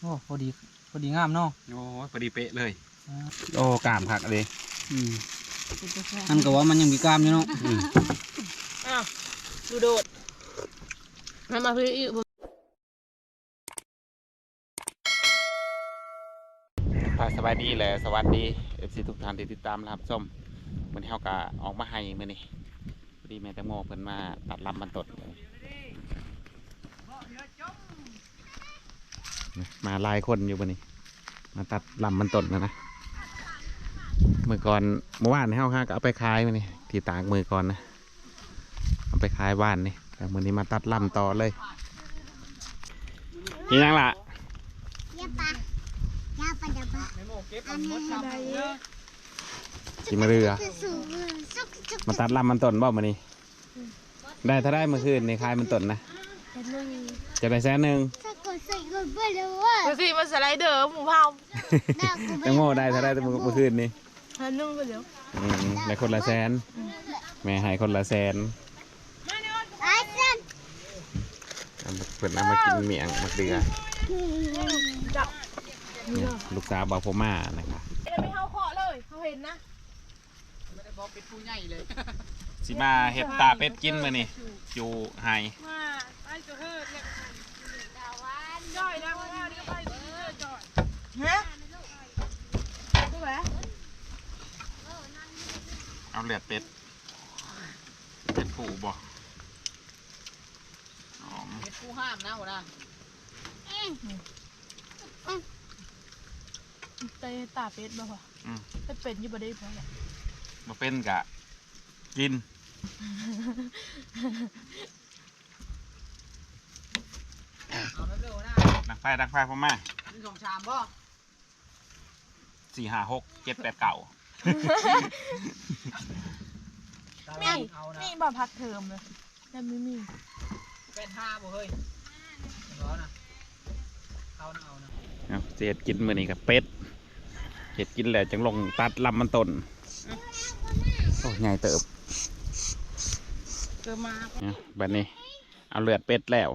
โอ้พอดีพอดีงามเนาะโอ้ยพอดีเป๊ะเลยอ่าโอ้กล้ามคักเลยอืมนั่นก็ว่ามันยังมีกล้ามอยู่เนาะอืมอ้าวดูโดดมามาพี่อีกพาสบายดีแหละสวัสดีเอฟซีทุกท่านที่ติดตามรับชมวันนี้เฮาก็ออกมาให้มื้อนี้พอดีแม่แตงโมเพิ่นมาตัดลำมันตด มาหลายคนอยู่บันนี้ มาตัดลำมันตดนะนะเมื่อก่อนเมื่อวานเฮาฮะก็เอาไปขายมานี่ที่ตากมือก่อนนะเอาไปขายบ้านนี่แต่มื้อนี้มาตัดลำต่อเลยนี่ยังล่ะ Ya pa. Ya pa ya pa. กินมาเรือ Susu. Suk suk. มาตัดลำมันต้นบ่มานี่ได้ถ้าได้เมื่อคืนในคายมันต้นนะจะได้แสนหนึ่ง Suk suk suk belu. ดูสิมันสไลเดอร์หมูเผา Dah aku แตงโมได้ถ้าได้เมื่อคืนนี่หันนึ่งไปเดี๋ยวอืมได้คนละแสน แม่ให้คนละแสน Asan. เอามาเพิ่นเอามากินเมียงมาเดือจับเนี่ยลูกสาวบาวโพม่านะครับเดี๋ยวไปเขาเคาะเลยเขาเห็นนะสิมาเห็ดตาเป็ดกินมานี่อยู่ไฮมาไอ้ตัวเฮิร์ดเนี่ย จ่อยนะว่าเดี๋ยวไปเรื่อจ่อยฮะดูแหวเอาเลือดเป็ด เป็ดผูบ่อ๋อผู้ห้ามนะหัวหน้าเตะตาเป็ดบ่พออืมถ้าเป็นยี่บ่ได้พอละมาเป็นกะ กินเอาเร็วนะ ไฟดักไฟพ่อมาหนึ่งสองชามบ่สี่ห้าหกเจ็ดแปดเก่ามีเอานะมีบ่พักเทอมเลยยังไม่มีเป็นห้าบ่เฮ้ยร้อนนะเอานะเอานะเอาเจ็ดกินมือนี้กับเป็ดเห็ดกินแล้วจังลงตัดลำมันต้นโอ้ใหญ่เติบเกิดมาเนี่ยแบบนี้ เอาเลือดเป็ดแล้ว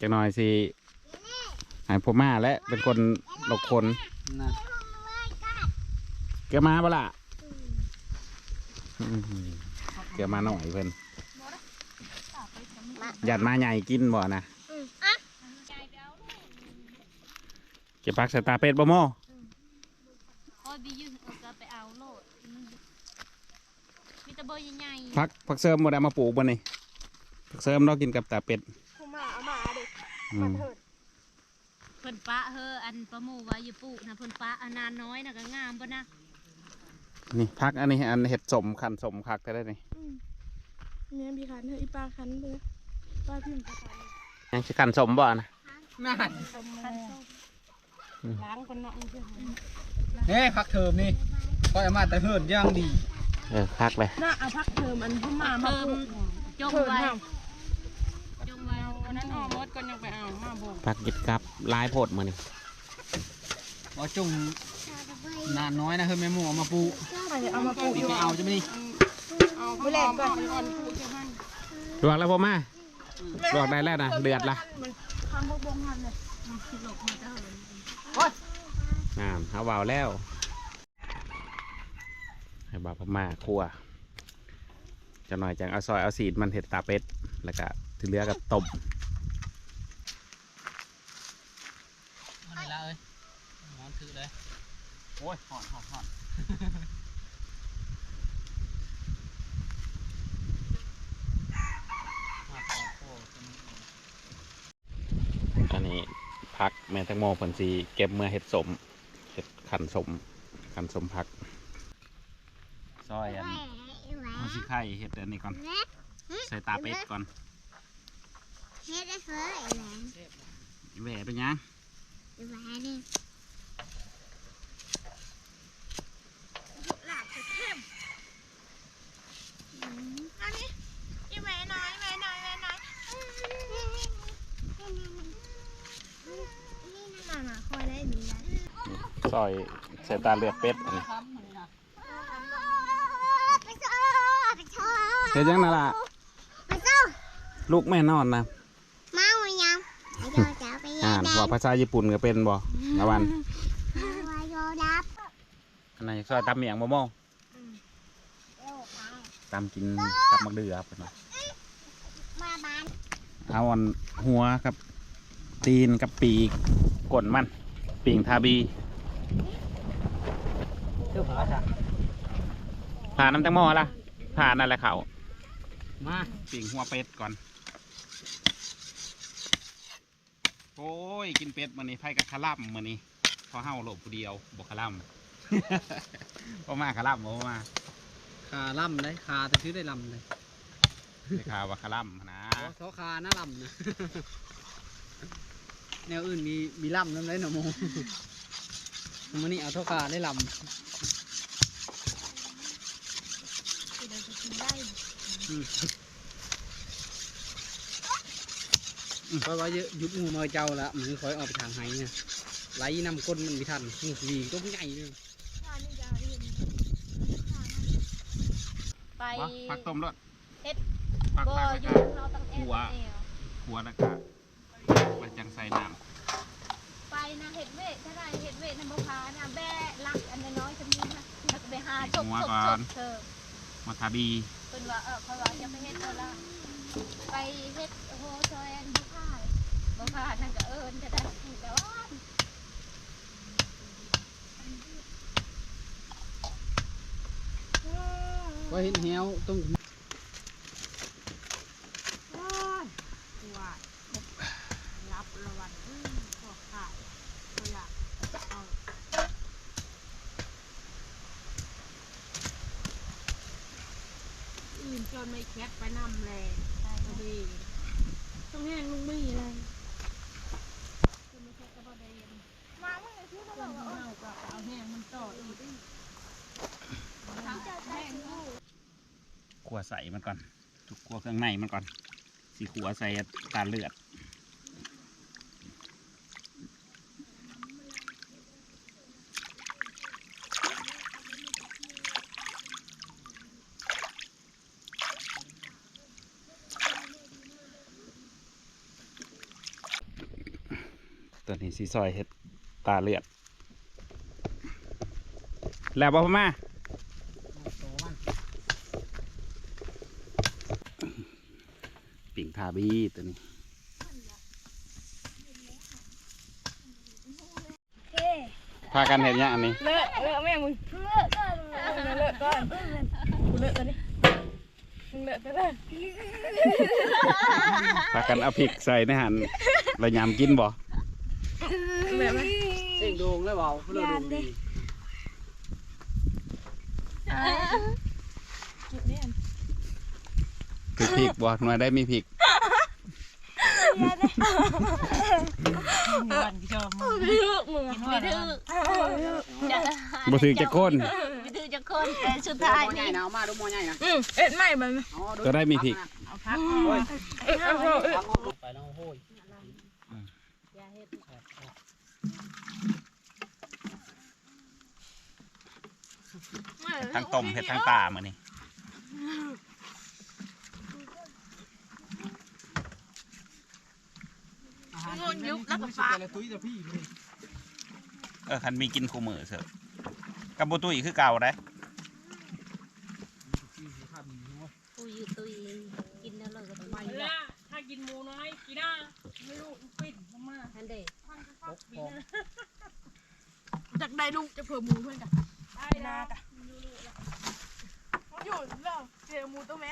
จังหน่อยสิ หายพ่อมาและเป็นคนหลกคนนะเกี่ยวมาบ่ล่ะอื้อหือเกี่ยวมาหน่อยเพิ่นหยัดมาใหญ่กินบ่นะเก็บพักใส่ตาเป็ดบ่โมโอ้ยบียืนเอาก็ไปเอาโลดมันมีแตะเบอร์ใหญ่ๆพักพักเสริมบ่ได้มาปลูกบ่นี่พักเสริมเรากินกับตาเป็ดผู้มาเอามาเด็กอืมเพิ่นปะเฮออันประหมูว่าอยู่ปลูกนะเพิ่นปะอันนานน้อยนะก็งามบ่นะนี่พักอันนี้อันเห็ดสมขันสมคักได้ได้นี่เมียบีคันเฮ้ยอีปลาคันเลยปลาพิมพ์ปลาคันยังสิขันสมบ่นะนั่นล้างคนเนาะมันคือนี่พักเทอมนี่ก็เอามาแต่เฮิร์นย่างดีเออพักเลยน่าเอาพักเทอมอันผู้มามาเพิ่ปมลูกจงเพิ่มไว้ห้ามจงไว้อันนั้นออกมดก็ยังไปเอามาบ่พักกิดกับลายโพดมือนี่ว่าจุ่มนานน้อยนะเฮ้ยแม่หมูเอามาปูเอามาปลูกปีไปเอาจะไม่นี่เอาไปแลกก่อนลวกแล้วพ่อมาลวกได้แล้วนะเดือดละทำพวกบงหันเลยอ่าเอาเบาแล้วให้บ่าวพม่าคั่วจะหน่อยจังเอาซอยเอาสีดมันเห็ดตาเป็ดแล้วก็ที่เหลือกับต้ม เอาไหนละเอ้ยนอนถือเลยโอ้ยหอนหอนหอนอันนี้พักแม่แตงโมผลสีเก็บเมื่อเห็ดสมเห็ดขันสมขันสมพักซอยอันมันสิไข่เห็ดอันนี้ก่อน ใส่ตาเป็ดก่อน Hết đấy phơi là แหวะเป็นยัง và đi. อันนี้อีแม่น้อยแม่น้อยแม่น้อยน่าหนาคอยได้ดีนะซอยใส่ตาเลือดเป็ดอันนี้ Phải sao? Phải sao? เฮ็ดยังนั่นล่ะ Phải sao? ลูกแม่นอนนะาานว่าภาษาญี่ปุ่นก็เป็นบ่ละวันวายโยดับอันไหนซอยตำเมียงบ่มองเร็วไปตำกินกับมักเดือเพิ่นว่ามาบ้านเอาอันหัวกับ ตีนกับปีกก้นมัน ปีงทาบีเจ้าผาจ้ะผ่าน้ำแตงโมล่ะผ่านั่นแหละเขามาปีงหัวเป็ดก่อน โอ้ย กินเป็ดมื้อนี้ไผกับคาร่ำมื้อนี้พอเฮาโลบผู้เดียวบ่คาร่ำบ่มาคาร่ำบ่มาขาล่ำเลยขาแต่ซื้อได้ลำเลยได้ข่าวว่าคาร่ำนะโอ้ท้อขาหน้าลำนะแนวอื่นมีมีลำนั่นเลยหนอโมมันนี่เอาท้อขาได้ลคือเราจะกินได้ำอืม เพราะว่าเยอะยุบงูมาเจ้าละมือคอยออกไปทางไห้เนี่ยไหลน้ำก้นมันไม่ทันงูสีก็ใหญ่เลยไปบ่ผักต้มรสเฮ็ดผักบ่ผักอยู่แล้วก็เราต้องแอหัวบแอวหัวแล้วก็ไปจังใส่น้ไปนะเฮ็ดเวทถ้าได้เฮ็ดเวทนำบ่พานะแบะลักอันน้อยๆจะมีนะแล้วก็ไปหาจบจบจบเธอำมาทาบีเพิ่นว่าเออเขาว่าจะไปเฮ็ดเออละไปเฮ็ด โอ้โหซอยอันบ่พาบ่พานั่นก็เอิ้นก็ได้แต่ว่าว่าเห็นเหี้ยวต้องรับระวันขอขาดขยะเอาอื่นจนไม่แคทไปนำแรงพอดี ต้องแห้งลุงไม่อะไรจนไม่แคทก็พอดีมาเมื่อไหร่ที่เขาบอกว่าเอาก็เอาแห้งมันต่ออีกขัวใส่มันก่อน ทุกขัวเครื่องในมันก่อน สีขัวใส่ตาเลือด ตัวนี้สีซอยเห็ดตาเลือด แล้วบ่พ่อมาโตมันปิ่งทาบีตัวนี้พากันเห็นยังอันนี้เลอะเลอะแม่มึงเลอะก่อนเลอะก่อนกูเลอะตัวนี้มึงเลอะตัวนั้นพากันเอาพริกใส่ในหันเรายำกินบ่ แบบไหมเสียงโดงเลยเบาเพื่อโดงดีจุดนี้คือพริกบ่หน่วยได้มีพริกวันที่ชอบมึงเลือกมึงไม่ถือจะบ่ถือจะก้นไม่ถือจะคนแต่สุดท้ายหมอใหญ่นี่นะเอามาดูหมอใหญ่นะอืมเอ็ดไม่มันเอาดูตัวได้มีพริกเอาพักโอ้ยเอ็ดเอาเอ็ดไปแล้วโอ้ย ทั้งต้มเห็ดทั้งปลามื้อนี้งนยุบแล้วก็ฟ้าตุ้ยจะพี่เลยเออคันมีกินคู่มือเถอะกับบ่ตุ้ยคือเก่าได้ตุยตุยกินแล้วเลยก็ต้องไปเวลาถ้ากินหมูน้อยกี่หน้าไม่รู้ปิดมาทันเด็กจากได้ลูกจะเผื่อหมูเพื่อนกันได้นะกั นอยู่แล้วเจอหมูตัวแม่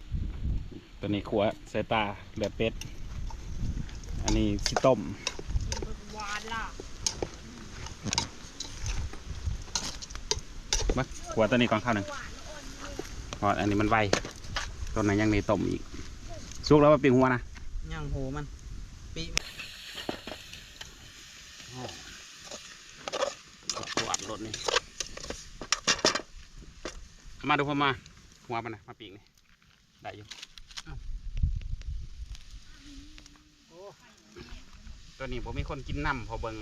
ตัวนี้ขัวใส่ตาเลือดเป็ด อันนี้สิต้มหวานล่ะมาขัวตัวนี้ก่อนข้าวหนึ่งเพราะอันนี้มันไวตัวนั้นยังในต้มอีกสุกแล้วว่าปิงหัวนะย่างโหมันปีขวดรถนี่เอามาดูพอมา หัวมันนะมาปีกนี่ได้อยู่ตัวนี้ผมมีคนกินน้ำพอเบิง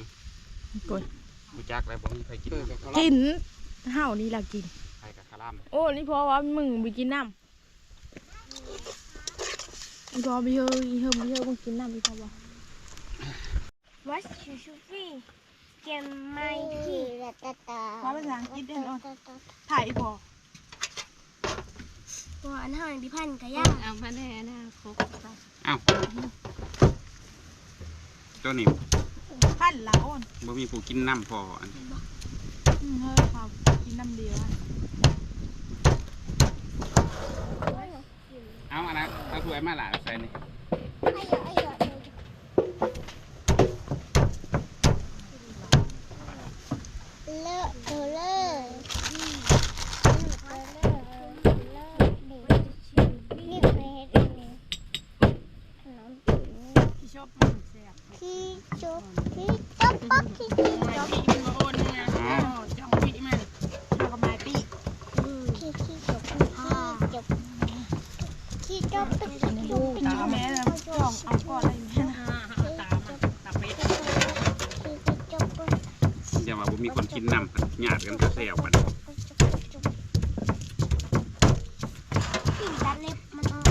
กดมูจักเลยผมมีใครกินเปิดน้กับเขากินเห่านี่ล่ะกินำใครกับคาร่ามโอ้นี่เพราะว่ามึงไปกินน้ำนี่เพอไปเฮยเฮยไปเฮยมึงกินน้ำอีกเพราะว่าวัดชูชูฟี่เกมไม่ที่ตาตาว่าภาษาอังกฤษเด่นอ่อนถ่ายบ่ ตัวอันห่างดิพันกะย่าเอามาแน่นะครบไปเอ้าตัวนี้พันละอ่อนบ่มีผู้กินน้ำพออันอืมเฮ้ยเขากินน้ำเดียวอะเอาอันนั้นเอาถ้วยมาละใส่นี่เลอะเทอะเลยนี่ไปเฮ็ดอันนี้ขนมจีน ที่ ชอบมันแซ่บที่จุ๊บที่จุ๊บปั๊บที่จุ๊บเจ้าพี่มันมาโอนเนี่ยอ๋อจ้องพี่มันเอากับไม้ปีที่ที่จุ๊บที่จุ๊บที่จุ๊บที่จุ๊บตาแม่เลยจ้องเอาก่อนอะไรอย่างเงี้ยนะตามมาตามไปที่จุ๊บอย่าว่าบ่มีคนกินน้ำหยาดกันก็แซ่บกันที่ตัดเล็บมันออก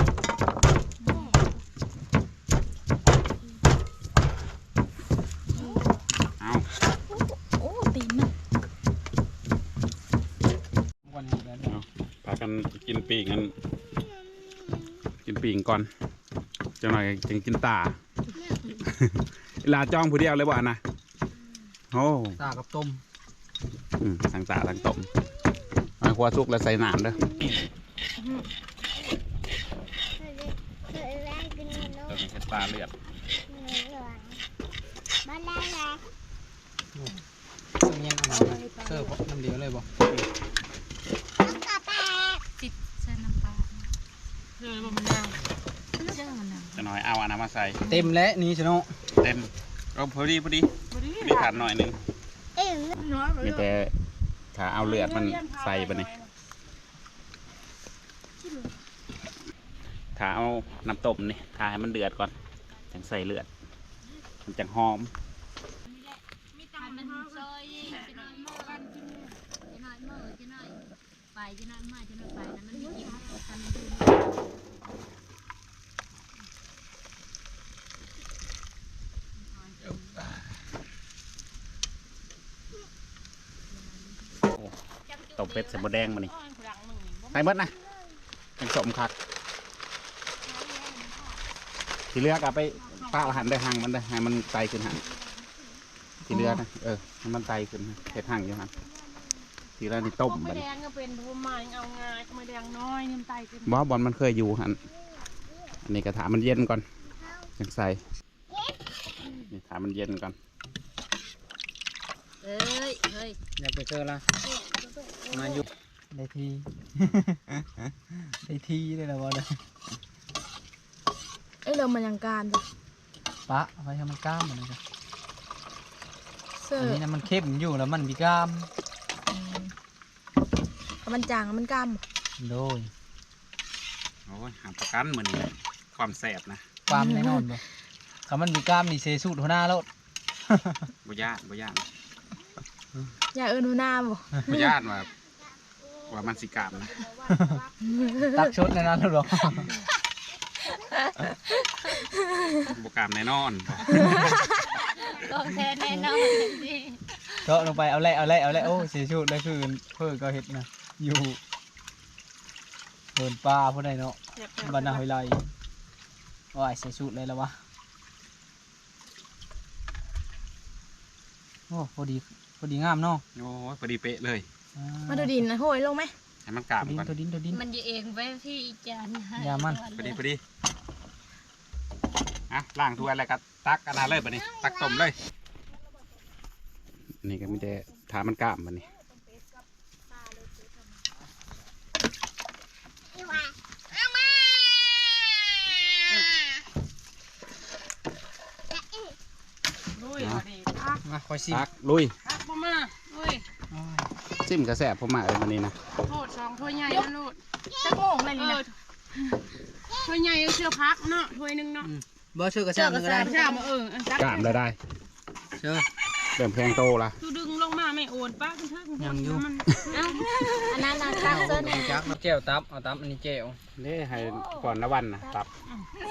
เอา โอ้ตีนมัน วันนี้แล้ว เอาพากันกิน ปีกกันกินปีกก่อนจังหน่อยจึงกินตาเวลาจ้องผู้เดียวเลยบ่อันนะโอ้ตากับต้มอืมทั้งตาทั้งต้มมาครัวสุกแล้วใส่น้ำเด้อเคยแรกกินนตัวนี้เห็ดปลาเลือด บ้านแรกเลย เมียนเอามาเสิร์ฟน้ำเดียวเลยบ่ แล้วก็แปะ ติดเส้นน้ำปลา เจอมันนาว เจ้ามันนะ จะน้อยเอาอันนั้นมาใส่ เต็มแล้วนี่ชะโนเต็มก็พอดีพอดีบริพอดีขาดหน่อยหนึงเอ็งน้อยมีแต่ถ้าเอาเลือดมันใส่ไปนี่ถ้าเอาน้ำต้มนี่ถ้าให้มันเดือดก่อนจังใส่เลือด มันจังหอมมันซอยจะน้อยมือกันจะน้อยมือจะน้อยไปจะน้อยมาจะน้อยไปแล้วมันไม่กินกันดู ต้มเป็ดใส่บดแดงมานี่ใส่เบิดนะเป็นสมคักที่เหลือกเอาไปป้าละหันได้อหางมันได้อให้มันไตขึ้นหันที่เหลือนะเออให้มันไตขึ้นเห็ดหางอยู่หันทีแรกนี่ต้มไม่บัดแดนี้งก็เป็นภูมิมาเอางายก็ไม่แดงน้อยนิ่มไตขึ้นบอบอลมันเคยอยู่หันอันนี้กระถามันเย็นก่อนจังใส่นี่ถามันเย็นก่อน เอ้ยเฮ้ยอยากไปเจอละมาอยู่ได้ที ได้ทีเลยละบ่เลยเอ้ยเรามันยังการจ้ะปะเอาไว้ให้มันกล้ามมันนะจ๊ะเสื้ออันนี้นะมันเข้มอยู่แล้วมันมีกล้ามมันจางมันกล้ามโดยโอ้ยหาประกันเหมือนนี้ความแสบนะความแน่นอนบ่ถ้ามันมีกล้ามนี่เซสูตรหัวหน้าแล้วบ่ยานบ่ยาน อย่าเอินหัวหน้าบ่บ่ยานว่าว่ามันสิกรรมนะตักชุดในนั้นหรอบ่กรรมแน่นอนบ่ก็แท้แน่นอนสิเจาะลงไปเอาแหละเอาแหละเอาแหละโอ้เสียชุดแล้วคือเพื่อก็เห็ดนะอยู่เดินป่าพวกใดเนาะบรรณาหอยไลว่าไอ้เสียชุดเลยแล้ววะโอ้พอดี พอดีงามเนาะโอ้ยพอดีเป๊ะเลยอ่มาดูดินนะโหยลงไหมให้มันกรรมตัวดินก่อนตัวดินตัวดิน มันจะเองไปพี่จานอย่ามัน พอดีพอดีอะล้างถ้วยแล้วก็ตักอันนั้นเลยบัดนี้ ตักต้มเลย นี่ก็มีแต่ถามันกรรมบัดนี้ที่ว่าเอามาลุยมาดิพักมาคอยสิตักลุยพัก บ่มาลุยซิมกระแสบผมมาเอ้ยวันนี้นะโทษสองถ้วยใหญ่นะลูกจะโมงอะไรนี่นะถ้วยใหญ่เชื่อพักเนาะถ้วยหนึงเนาะบ่เชื่อกระชับมันก็ได้ใช่มาเออจักกรรมได้ได้เชื่อ เริ่มแพงโตละดูดึงลงมาไม่โอนป้าคุณเถอะคุณเถยัอะงอยู่ มันเอ้าอันนั้นน่ะตักเสื้อเนี่ยจักเจียวตับเอาตับอันนี้เจียวนี่ให้ก่อนละวันนะตับ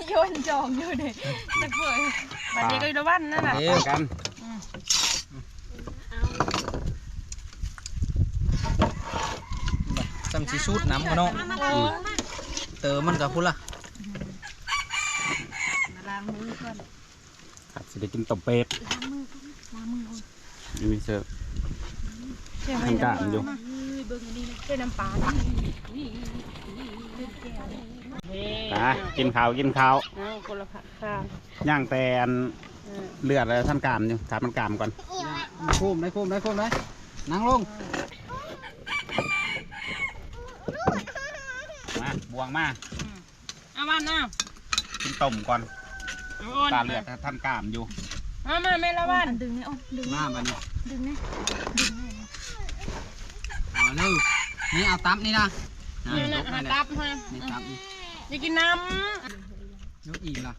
โยนจองอยู่เด็กจะเผยวันนี้ก็อยู่ละวันนั่นแหละเดี๋ยวกัน จำสีสูตรน้ำกันเนาะเติมมันกับพุ่นละล้างมือก่อนครับสิได้กินต้มเป็ดล้างมือล้างมืออยู่เสิร์ฟเชื่อไมทำกะมันอยู่เป็นน้ำปลานะกินข้าวกินข้าวย่างแตนเลือดแล้วท่านกามอยู่ถามมันกามก่อนโค้มได้โค้มได้โค้มได้นั่งลง มา บวงมาเอาวันเอากินต้มก่อนเอาโอนตาเลือดท่านกามอยู่เอามาไม่ละวันดึงนี่อ้นดึงมาบัดนี้ดึงนี่เอาเร็วนี่เอาตับนี่นะนะนี่ยนะกหาให้ตัได้บให้นี่ตับนี่อย่ากินน้ยกอีกล่ะ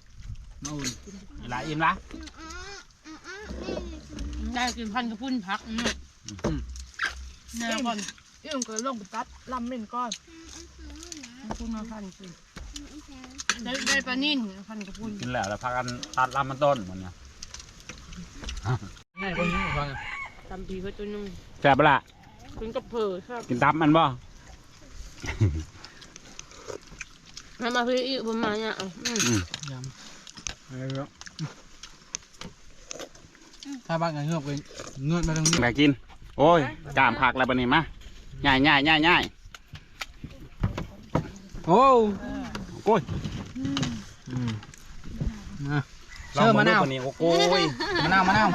มาอุ่นอีหลาอิ่มละำได้กินพันกระพุ่นพักนี่แน่ก่อนอีอุ่นก็ลงไปตัดลำเป็นก้อน พุ่นมาพันสิได้ได้ปลานิ่นพันกระพุ่นกินแล้วแล้วพากันตัดลำมันต้นหมดเนี่ยง่ายกว่านี้ฟังตำปีก็ตัวนึงแซ่บปะล่ะกินกับเผอครับกินตับมันบ่มามาพี่อีกประมาณเนี้ยอะอืมอืมยำเอาเร็วถ้าบ้านกันเงือกไปเงือกมาตรงนี้ไปกิน โอ้ยกามผักแล้วบันนี้มาง่ายง่ายง่ายง่าย โอ้โอ้ยอืมมาเชื่อมะนาวลงบิ่งดูตัวนี้โอ้โอ้ยมะนาวมะนาว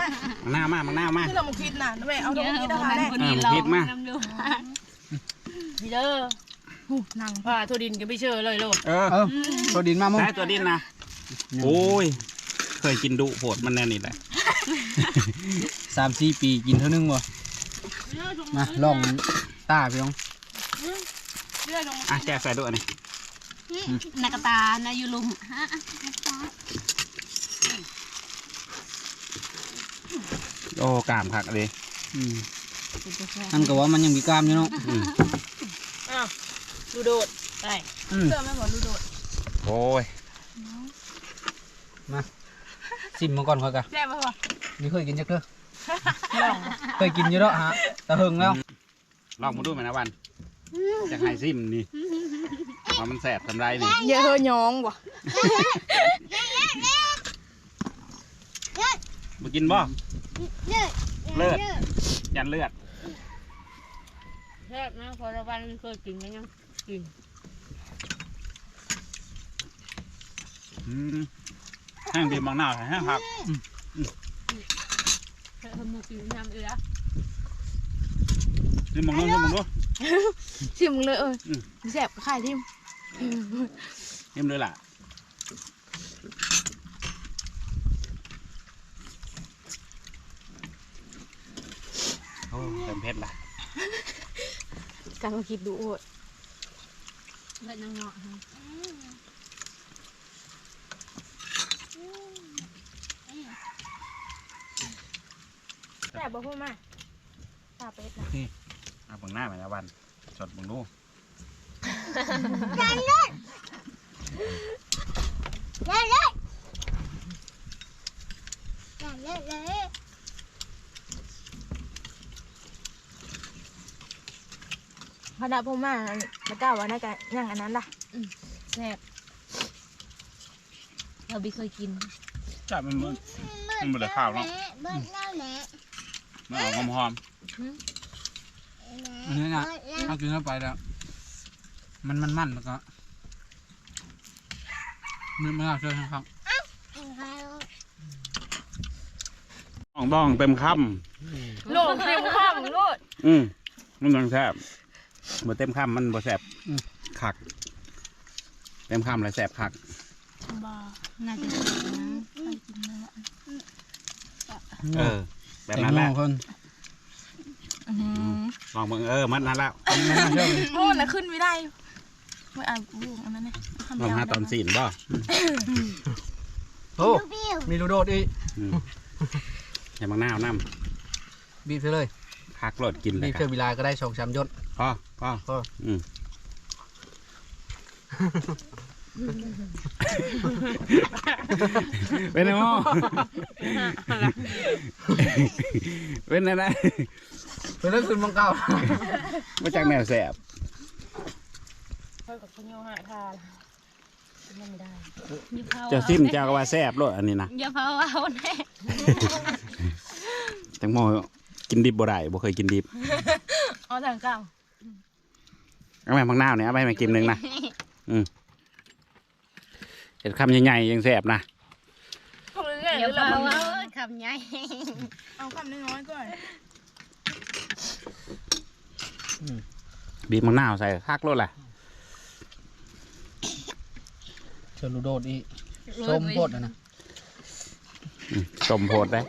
มะนาวมามะนาวมาที่เรามาคิดน่ะแม่เอาตรงนี้นะคะแน่อ่ามันคิดมาพี่เด้อหูนางผ้าทั่วดินก็ไม่เชื่อเลยโลดเออเออตัวดินมามึงได้ตัวดินนะโอ้ยเคยกินดุโผดมันแน่นี่แหละสามสี่ปีกินเท่านึงวะมาลองตาพี่น้องเรื่อยลงอะแกะใส่ด้วยนี่ นักกระตานายูลุมฮะโอ้กามผักเลยอืมอันก็ว่ามันยังมีกล้ามอยู่เนาะอืมอ้าวดูโดดไปอืมเชื่อไหมว่าดูโดดโอ้ยซิมมาก่อนค่อยกะแซ่บปะวะนี่เคยกินจักเด้อเคยกินอยู่แล้วฮะแต่เฮิงแล้ว ลองมาดูไหมนะวันจะให้ซิมนี่ ว่ามันแสบทำไรนี่เยอะเฮยองว่ะมากินบ่เลือดเลือดยันเลือดแซ่บนะพอละวันเคยกินกันยังกินอืมแห้งดีบางหน้าแห้งผักเฮ้ยมือกินน้ำเอือนี่มองนู้นนี่มองนู้นชิมเลยเอ้ยอืมแซ่บไข่ทิม นิ่มเลยล่ะโอ้เต็มเพชรล่ะการมาคิดดูโอดเบ็ดนางเงาะฮะแซ่บบ่พูดมาตาเป็ดนะเอาบังหน้าไหมนะวันสดบังดู อย่าเลือดอย่าเลือดเลยพอดาพูดมาแล้วก็ว่าน่าจะย่างอันนั้นล่ะแซ่บเราไม่เคยกินจับมันมือมันบ่ได้ข้าวเนอะ เบิดแล้วแหละมันออกหอมอันนี้นะถ้ากินเข้าไปแล้ว มันมันมันแล้วก็มีมะนาวช่วยครับๆต้องต้องเต็มคโลดเต็มข้ามโลดำอืมมันต้องแซ่บบ่เต็มคำมันบ่แซ่บคัก เต็มคำเลยแซ่บคัก บ่น่าจะแซ่บนะเคยกินแล้วอะเออ แบบนั้นแหละต่งโม่เพิ่นอื้อหือลองเบิ่งเออมันนั่นแล้วมะนาวช่วยโอ้น่ะขึ้นไม่ได้ ไม่อ่านบุ้งอันนั้นเนี่ยลองหาตอนสีนบ่โอ้มีลูโดดอีกอืมให้มังนาวน้บีบไปเลยำขพักโหลดกินเลมียคเพื่รัอบวิลาก็ได้สองสามยศพ่อพ่อพ่ออืมเป็นไงพ่อเป็นอะไรเพื่อนขึ้นมังเก้ามาจากแนวแสบ เพิ่นกับคุณโยหาทานยังไม่ได้เจ้าซิมเจ้าก็ว่าแสบโลดอันนี้นะอย่าเผาเอาแน่แตงโมกินดิบบ่ได้บ่เคยกินดิบเอาทางกลางเอาแม่พังนาวเนี่ยเอาไปให้แม่กินหนึ่งนะอืมเห็ดคำใหญ่ๆยังแสบนะเอาเรื่อยๆอย่าเราเผาเอาเอาคำใหญ่เอาคำน้อยๆก่อนบีบมังนาวใส่คักโลดแหละ เชลูโดดอีส้มโพดอะนะอืมสมโพดได้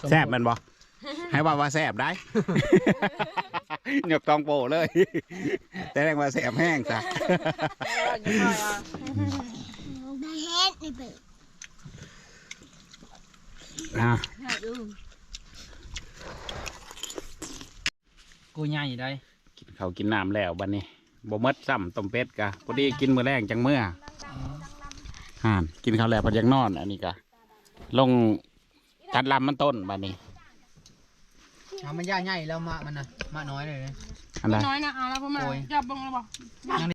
ส้มโพดแสบแมันบ่ให้ว่าว่าแสบได้ หยกตองโปเลย แต่แรงว่าแสบแห้งจ้ะได้เฮ็ดนี่เปิดอะกูใหญ่ได้กินข้าวกินน้ำแล้วบัดนี้ บ่หมดซ้ำต้มเป็ดกะพอดีกินมื้อแรงจังเมื่อห่านกินข้าวแล้วพอยังนอนอันนี้กะลงตัดลำมันต้นบัดนี้เอามันย่าใหญ่แล้วมามันนะมาน้อยเลยนะอันใดน้อยนะเอาแล้วพ่อมาโอ้ย จับบังแล้วบอก